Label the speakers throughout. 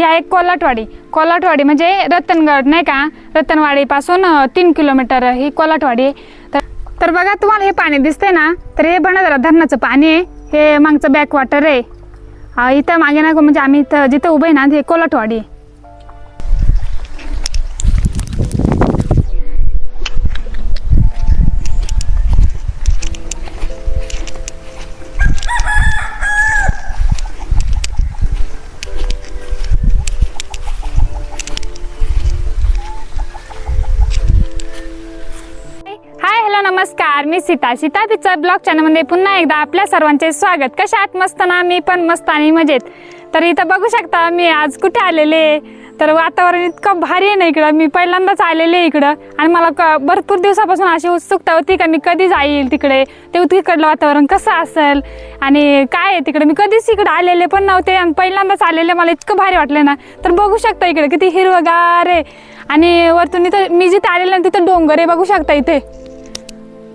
Speaker 1: ही आहे कोलाटवाडी. कोलाटवाडी म्हणजे रतनगड नाही का? रतनवाडीपासून तीन किलोमीटर ही कोलाटवाडी आहे. तर तर बघा तुम्हाला हे पाणी दिसतंय ना? तर हे बनधरा धरणाचं पाणी आहे. हे मागचं बॅकवॉटर आहे. इथं मागे ना म्हणजे आम्ही इथं जिथं उभं आहे ना हे कोलाटवाडी आहे. सीता. सीता पिक्चर ब्लॉग चॅनलमध्ये पुन्हा एकदा आपल्या सर्वांचे स्वागत. कशा आहात? मस्त ना? मी पण मस्त आणि मजेत. तर इथं बघू शकता मी आज कुठे आलेले तर वातावरण इतकं भारी आहे ना इकडं. मी पहिल्यांदाच आलेले आहे इकडं. आणि मला क भरपूर दिवसापासून अशी उत्सुकता होती का मी कधी जाईल तिकडे? ते तिकडलं वातावरण कसं असेल? आणि काय आहे तिकडे? मी कधीच इकडे आलेले पण नव्हते आणि पहिल्यांदाच आलेले. मला इतकं भारी वाटलं ना. तर बघू शकता इकडे किती हिरवगार आहे. आणि वरतून इथं मी जिथे आलेलं ना तिथं डोंगर आहे. बघू शकता इथे.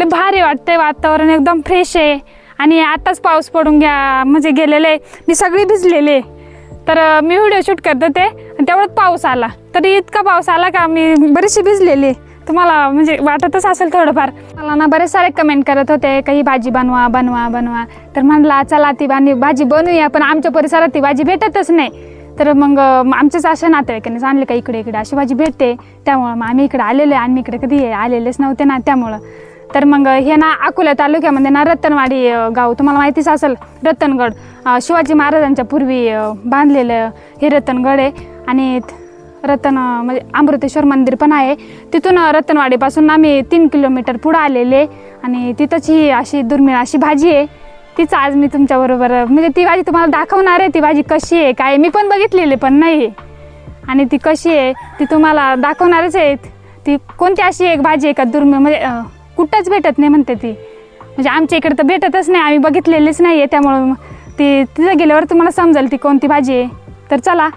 Speaker 1: लय भारी वाटतंय वातावरण एकदम फ्रेश आहे. आणि आताच पाऊस पडून घ्या म्हणजे गेलेले मी सगळी भिजलेले तर मी व्हिडिओ शूट करत होते आणि तेवढ्यात पाऊस आला. तरी इतका पाऊस आला का मी बरीचशी भिजलेली तुम्हाला म्हणजे वाटतच असेल थोडंफार. मला ना बरेच सारे कमेंट करत होते काही भाजी बनवा बनवा बनवा. तर म्हणला चला ती बानी भाजी बनवूया पण आमच्या परिसरात ती भाजी भेटतच नाही. तर मग आमच्याच आमचेच असे नातेवाईकांनी सांगले का इकडे इकडे अशी भाजी भेटते. त्यामुळं मग आम्ही इकडे आलेलो आहे आम्ही इकडे कधी आलेलेच नव्हते ना त्यामुळं. तर मग हे ना अकोला तालुक्यामध्ये ना रतनवाडी गाव तुम्हाला माहितीच असेल रतनगड. शिवाजी महाराजांच्या पूर्वी बांधलेलं हे रतनगड आहे. आणि रतन म्हणजे अमृतेश्वर मंदिर पण आहे. तिथून अं, रतनवाडीपासून आम्ही तीन किलोमीटर पुढं आलेले आणि तिथंच ही अशी दुर्मिळ अशी भाजी आहे. तीच आज मी तुमच्याबरोबर म्हणजे ती भाजी तुम्हाला दाखवणार आहे ती भाजी कशी आहे काय मी पण बघितलेली पण नाही आहे. आणि ती कशी आहे ती तुम्हाला दाखवणारच आहेत. ती कोणती अशी एक भाजी आहे का दुर्मिळ म्हणजे कुठंच भेटत नाही म्हणते ती. म्हणजे आमच्या इकडे तर भेटतच नाही आम्ही बघितलेलीच नाही आहे त्यामुळं मग ती तिथं गेल्यावर तुम्हाला समजेल ती कोणती भाजी आहे. तर चला.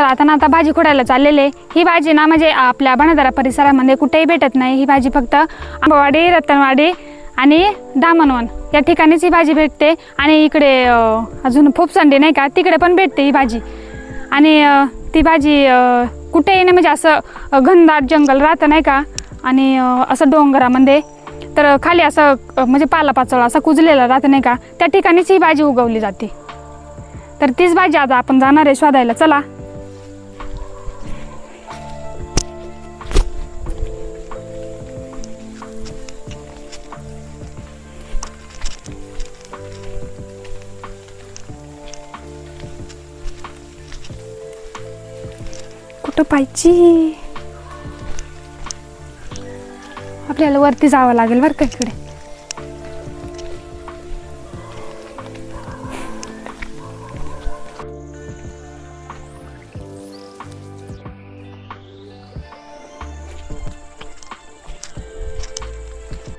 Speaker 1: तर आता ना आता भाजी खोडायला चाललेले. ही भाजी ना म्हणजे आपल्या बनदारा परिसरामध्ये कुठेही भेटत नाही. ही भाजी फक्त आंबावाडी रतनवाडी आणि दामनवन या ठिकाणीच ही भाजी भेटते. आणि इकडे अजून अजून फुपसंडी नाही का तिकडे पण भेटते ही भाजी. आणि ती भाजी कुठेही नाही म्हणजे असं घनदाट जंगल राहतं नाही का? आणि असं डोंगरामध्ये. तर खाली असं म्हणजे पालापाचोळा असं कुजलेला राहतं नाही का? त्या ठिकाणीच ही भाजी उगवली जाते. तर तीच भाजी आता आपण जाणार आहे शोधायला. चला. कुठं पाहिजे. आपल्याला वरती जावं लागेल बरं का इकडे.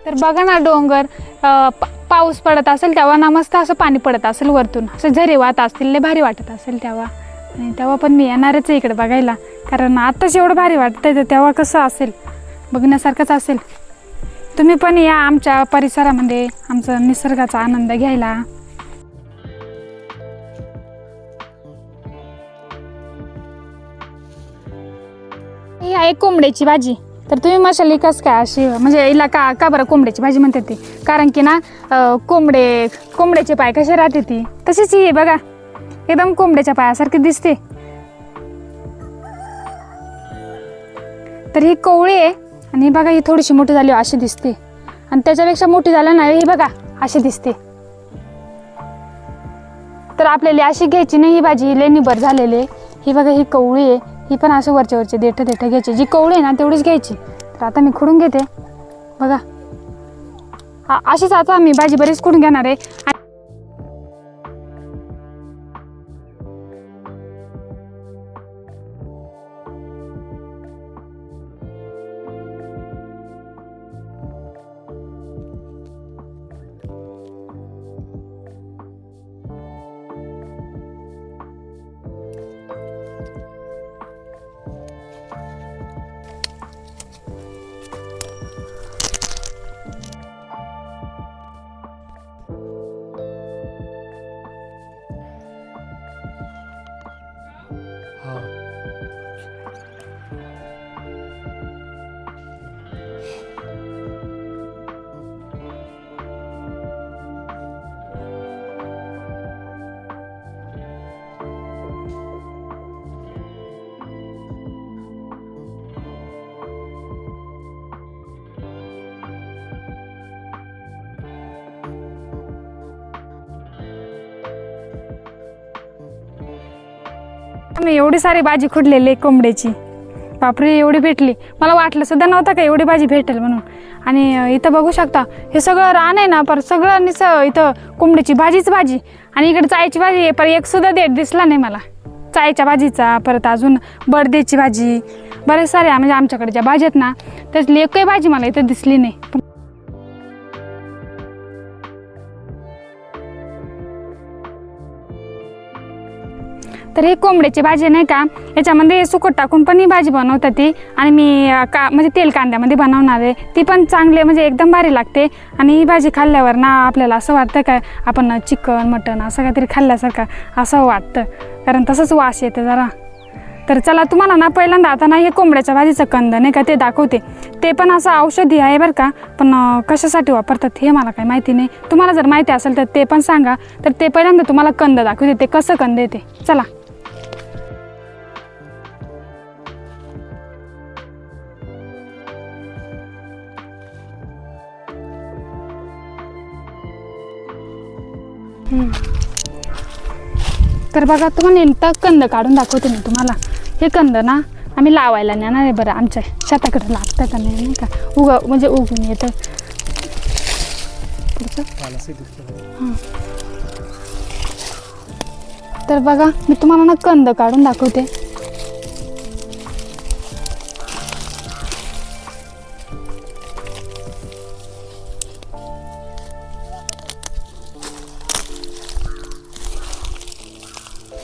Speaker 1: तर बघा ना डोंगर अं, पाऊस पडत असेल तेव्हा ना मस्त असं पाणी पडत असेल वरतून. असं झरे वाहत असतील लय भारी वाटत असेल तेव्हा. आणि तेव्हा पण मी येणारच आहे इकडे बघायला. कारण आत्ताच एवढं भारी वाटतंय तर तेव्हा कसं असेल? बघण्यासारखंच असेल. तुम्ही पण या आमच्या परिसरामध्ये आमचा निसर्गाचा आनंद घ्यायला. ही आहे कोंबड्याची भाजी. तर तुम्ही मशाली कस काय अशी म्हणजे हिला का का बरं कोंबड्याची भाजी म्हणते ती? कारण की ना कोंबडे कोंबड्याचे पाय कसे राहते ती? तशीच ही आहे बघा. एकदम कोंबड्याच्या पायासारखी दिसते. तर ही कवळी आहे आणि बघा ही थोडीशी मोठी झाली अशी दिसते. आणि त्याच्यापेक्षा मोठी झालं ना ही बघा अशी दिसते. तर आपल्याला अशी घ्यायची नाही ही भाजी लेणी लय झालेली आहे. ही बघा ही कवळी आहे. ही पण असं वरचे वरचे देठ देठं घ्यायची. जी कवळी आहे ना तेवढीच घ्यायची. तर आता मी खुडून घेते. बघा. अशीच आता मी भाजी बरीच खुडून घेणार आहे. मी एवढी सारी भाजी खुडलेली कोंबड्याची. बापरे एवढी भेटली. मला वाटलं सुद्धा नव्हतं का एवढी भाजी भेटेल म्हणून. आणि इथं बघू शकता हे सगळं रान आहे ना पर सगळं निस इथं कोंबडीची भाजीच भाजी. आणि इकडे चायची भाजी आहे पर एक सुद्धा देठ दिसला नाही मला. चायच्या भाजीचा परत अजून बर्देची भाजी. बरेच सारे म्हणजे आमच्याकडे ज्या भाज्या आहेत ना त्यातली एकही भाजी मला इथं दिसली नाही. तर हे कोंबड्याची भाजी नाही का? याच्यामध्ये सुकट टाकून पण ही भाजी बनवतात ती. आणि मी का म्हणजे तेल कांद्यामध्ये बनवणार आहे. ती पण चांगली म्हणजे एकदम भारी लागते. आणि ही भाजी खाल्ल्यावर ना आपल्याला असं वाटतं का आपण चिकन मटन असं काहीतरी खाल्ल्यासारखं असं वाटतं. कारण तसंच वास येते जरा. तर चला तुम्हाला ना पहिल्यांदा आता ना हे कोंबड्याच्या भाजीचं कंद नाही का ते दाखवते. ते पण असं औषधी आहे बरं का. पण कशासाठी वापरतात हे मला काही माहिती नाही. तुम्हाला जर माहिती असेल तर ते पण सांगा. तर ते पहिल्यांदा तुम्हाला कंद दाखवते. ते कसं कंद येते चला. तर बघा तुम्हाला नेमका कंद काढून दाखवते मी तुम्हाला. हे कंद ना आम्ही लावायला नेणार आहे बरं आमच्या शेताकडे लागतं का नाही नाही का? उग म्हणजे उगून येतं. हां. तर बघा मी तुम्हाला ना कंद काढून दाखवते.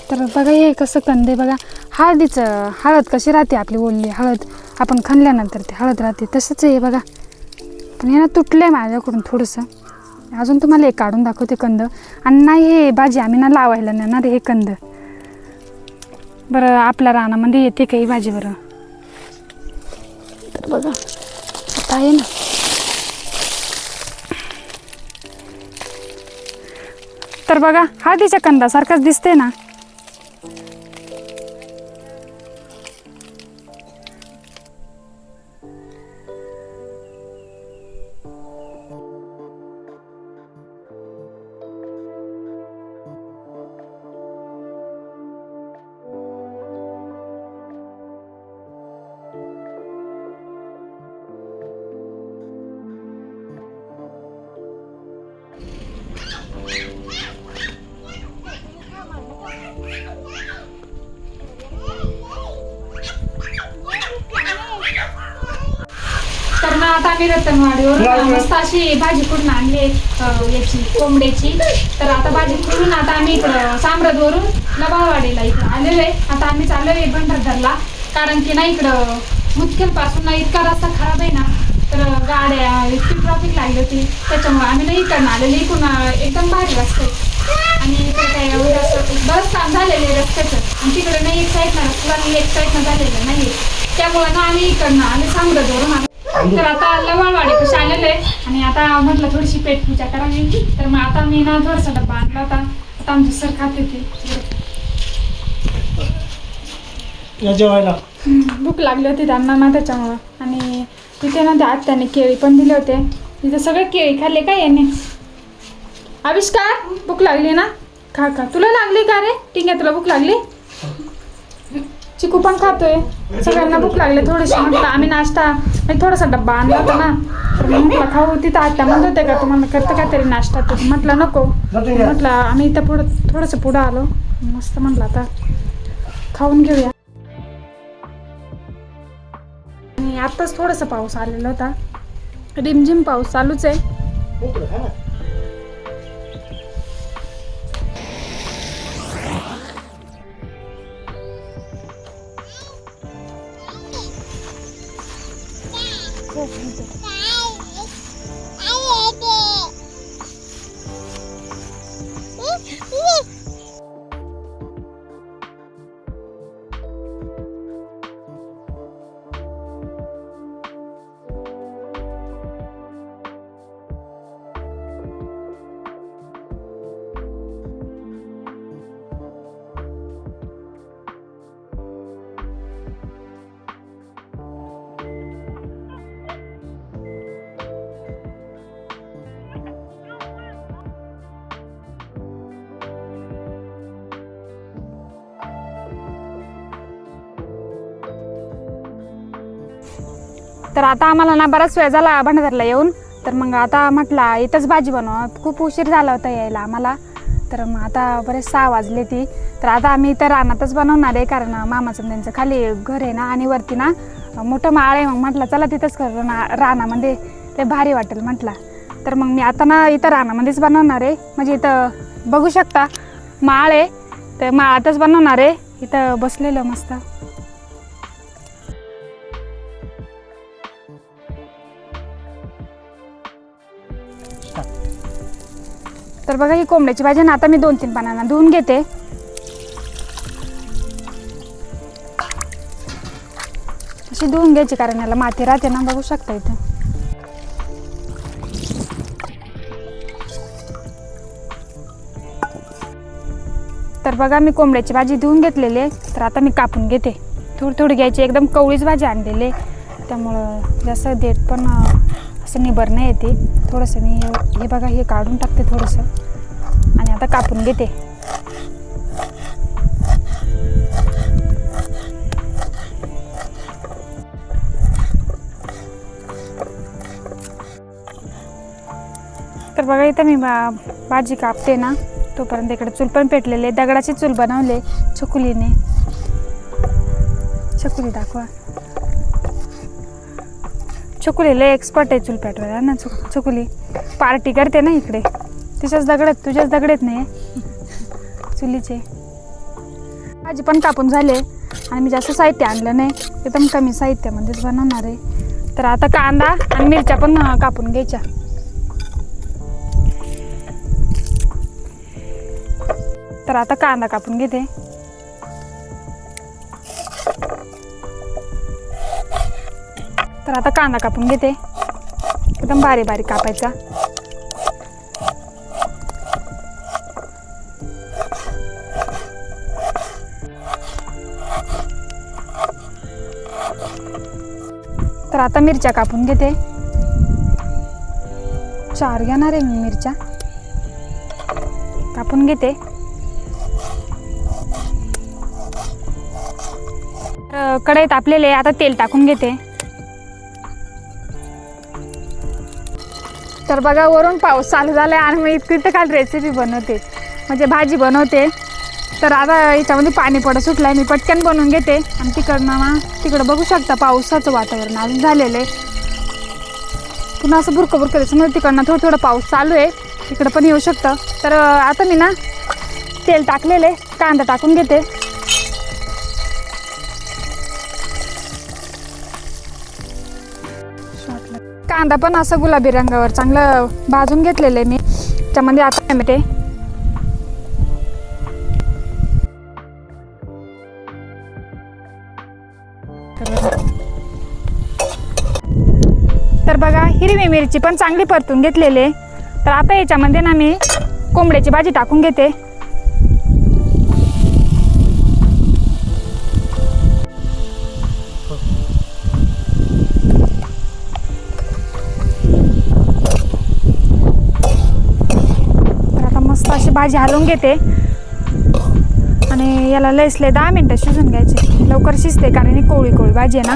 Speaker 1: तर बघा हे कसं कंदे बघा. हळदीचं हळद कशी राहते आपली ओली हळद? आपण खणल्यानंतर ते हळद राहते. तसंच आहे बघा. पण हे ना तुटलं आहे माझ्याकडून थोडंसं. अजून तुम्हाला हे काढून दाखवते कंद. आणि नाही हे भाजी आम्ही ना लावायला नेणार रे हे कंद. बरं आपल्या रानामध्ये येते काही भाजी बरं? तर बघा आता आहे ना. तर बघा हळदीच्या कंदासारखंच दिसते ना. आता आम्ही रतनवाडीवर. मस्त अशी भाजी कुठून आणली अं, याची कोंबड्याची. तर आता भाजी कुठून आता आम्ही इकडं साम्राजवरून लबाळवाडीला इकडं आलेलो आहे. आता आम्ही चाललो आहे भंडारदरला कारण की ना इकडं मुतखेल पासून ना इतका रस्ता खराब आहे ना तर गाड्या इतकी ट्रॉफिक लागली होती. त्याच्यामुळे आम्ही ना इकडनं आलेलो इकडून अं, एकदम भारी रस्ते आणि इकडे काय एवढं असं बस काम झालेलं आहे रस्त्याचं. आणि तिकडे नाही एक साईडनं रस्ता आणि एक साईडनं झालेलं नाही त्यामुळे ना आम्ही इकडनं आम्ही साम्राजवरून आलो. तर आता लवळवाडी कशी आलेलो आणि आता म्हटलं थोडीशी पेट पूजा करावी तर मग आता मी ना थोडासा डब्बा आणला होता. आता आमची सर खाते ते
Speaker 2: या जेवायला.
Speaker 1: भूक लागली होती त्यांना ना त्याच्यामुळं. आणि तिथे ना त्या आत्याने केळी पण दिले होते. तिथे सगळे केळी खाल्ले का याने? आविष्कार भूक लागली ना? खा खा. तुला लागली का रे? ठीक आहे तुला भूक लागली? चिकू पण खातोय. सगळ्यांना भूक लागली थोडीशी म्हटलं आम्ही नाश्ता म्हणजे थोडासा डब्बा आणला होता ना. तर मग म्हटलं खाऊ तिथं आत्या म्हणत होते का तुम्हाला करतं काहीतरी नाश्ता? तर म्हटलं नको? म्हटलं आम्ही इथं पुढं थोडंसं पुढं आलो. मस्त म्हटलं आता. खाऊन घेऊया. आणि आत्ताच थोडासा पाऊस आलेला होता. रिमझिम पाऊस चालूच आहे.
Speaker 2: 不不不
Speaker 1: तर आता आम्हाला ना बराच वेळ झाला भंडारला येऊन. तर मग आता म्हटला इथंच भाजी बनवा. खूप उशीर झाला होता यायला आम्हाला. तर मग आता बरेच सहा वाजले ती. तर आता आम्ही इथं रानातच बनवणार आहे कारण मामाचं त्यांचं खाली घर आहे ना आणि वरती ना मोठं माळ आहे. मग म्हटलं चला तिथंच करू ना रानामध्ये. ते भारी वाटेल म्हटलं. तर मग मी आता ना इथं रानामध्येच बनवणार आहे. म्हणजे इथं बघू शकता माळ आहे. तर माळातच बनवणार आहे. इथं बसलेलं मस्त. तर बघा ही कोंबड्याची भाजी ना आता मी दोन तीन पानांना धुवून घेते. अशी धुवून घ्यायची कारण याला माती राहते ना बघू शकता इथं. तर बघा मी कोंबड्याची भाजी धुवून घेतलेली आहे. तर आता मी कापून घेते. थोडी थोडी घ्यायची एकदम कवळीच भाजी आणलेली त्यामुळं जास्त देठ पण थोडंसं निबर नाही येते. थोडंसं मी हे- हे बघा हे काढून टाकते थोडंसं. आणि आता कापून घेते. तर बघा इथं मी बा भाजी कापते ना तोपर्यंत इकडे चूल पण पेटलेले दगडाची चूल बनवले चकुलीने चकुली दाखवा. चकुलीला एक्सपर्ट आहे चूल पेटवायला ना चुक चकुली. पार्टी करते ना इकडे. तिच्याच दगडात तुझ्याच दगडात नाही. चुलीचे. भाजी पण कापून झाले. आणि मी जास्त साहित्य आणलं नाही. एकदम कमी साहित्यामध्येच म्हणजे बनवणार आहे. तर आता कांदा आणि मिरच्या पण कापून घ्यायच्या. तर आता कांदा कापून घेते. तर आता कांदा कापून घेते. एकदम बारीक बारीक कापायचा. तर आता मिरच्या कापून घेते. चार घेणार आहे मी मिरच्या. कापून घेते. तर कढईत आपलेले आता तेल टाकून घेते. तर बघा वरून पाऊस चालू झाला आहे आणि मी इतकी तर काल रेसिपी बनवते. म्हणजे भाजी बनवते. तर आता याच्यामध्ये पाणी पडत सुटलं आहे मी पटकन बनवून घेते. आणि तिकडनं ना तिकडं बघू शकता पावसाचं वातावरण अजून झालेलं आहे. पुन्हा असं बुरकं बुरकं त्याच्यामुळे तिकडनं थोडं थोडं पाऊस चालू आहे. तिकडं पण येऊ शकतं. तर आता मी ना तेल टाकलेले कांदा टाकून घेते. कांदा पण असं गुलाबी रंगावर चांगलं भाजून घेतलेलं आहे मी. त्यामध्ये आता टमॅटे तर बघा हिरवी मिरची पण चांगली परतून घेतलेली आहे. तर आता याच्यामध्ये ना मी कोंबड्याची भाजी टाकून घेते. भाजी हलवून घेते. आणि याला लयसले दहा मिनटं शिजून घ्यायचे. लवकर शिजते कारण ही कोळी कोळी भाजी आहे ना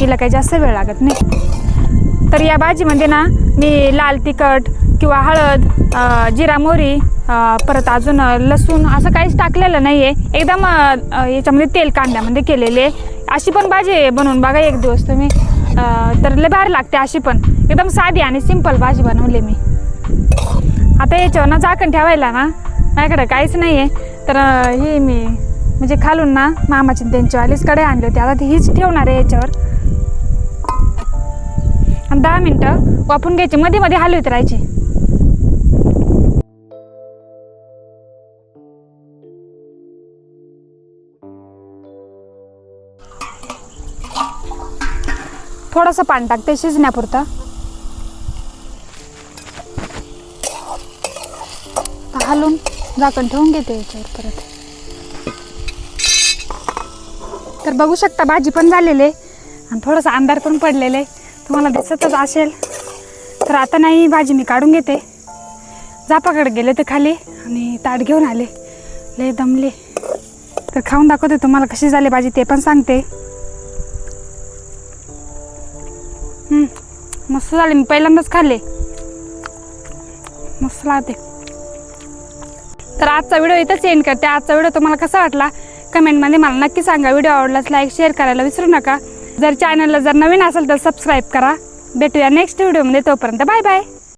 Speaker 1: हिला काही जास्त वेळ लागत नाही. तर या भाजीमध्ये ना मी लाल तिखट किंवा हळद जिरा मोहरी परत अजून लसूण असं काहीच टाकलेलं नाही आहे एकदम याच्यामध्ये तेल कांद्यामध्ये केलेले आहे. अशी पण भाजी बनवून बघा एक दिवस तुम्ही. तर लय भारी लागते अशी पण. एकदम साधी आणि सिंपल भाजी बनवली मी. आता याच्यावर ना झाकण ठेवायला ना माझ्याकडे काहीच नाही आहे तर हे मी म्हणजे खालून ना मामाची त्यांची त्यांच्यावालीच कडे आणली होती. आता ती हीच ठेवणार आहे याच्यावर. आणि दहा मिनटं वापरून घ्यायची मध्ये मध्ये हलवीत राहायची. थोडंसं पाणी टाकते शिजण्यापुरतं. घालून झाकण ठेवून घेते याच्यावर परत. तर बघू शकता भाजी पण झालेली. आहे आणि थोडंसं अंधार पण पडलेलं आहे. तुम्हाला दिसतच असेल. तर आता नाही भाजी मी काढून घेते. जापाकडे गेले ते खाली आणि ताट घेऊन आले. लय दमले. तर खाऊन दाखवते तुम्हाला कशी झाली भाजी ते पण सांगते. मस्त झाले. मी पहिल्यांदाच खाल्ले. मस्त लागते. तर आजचा व्हिडिओ इथंच एंड करते. आजचा व्हिडिओ तुम्हाला कसा वाटला? कमेंटमध्ये मला नक्की सांगा. व्हिडिओ आवडलाच लाईक शेअर करायला विसरू नका. जर चॅनलला जर नवीन असेल तर सबस्क्राईब करा. भेटूया नेक्स्ट व्हिडिओमध्ये तोपर्यंत बाय बाय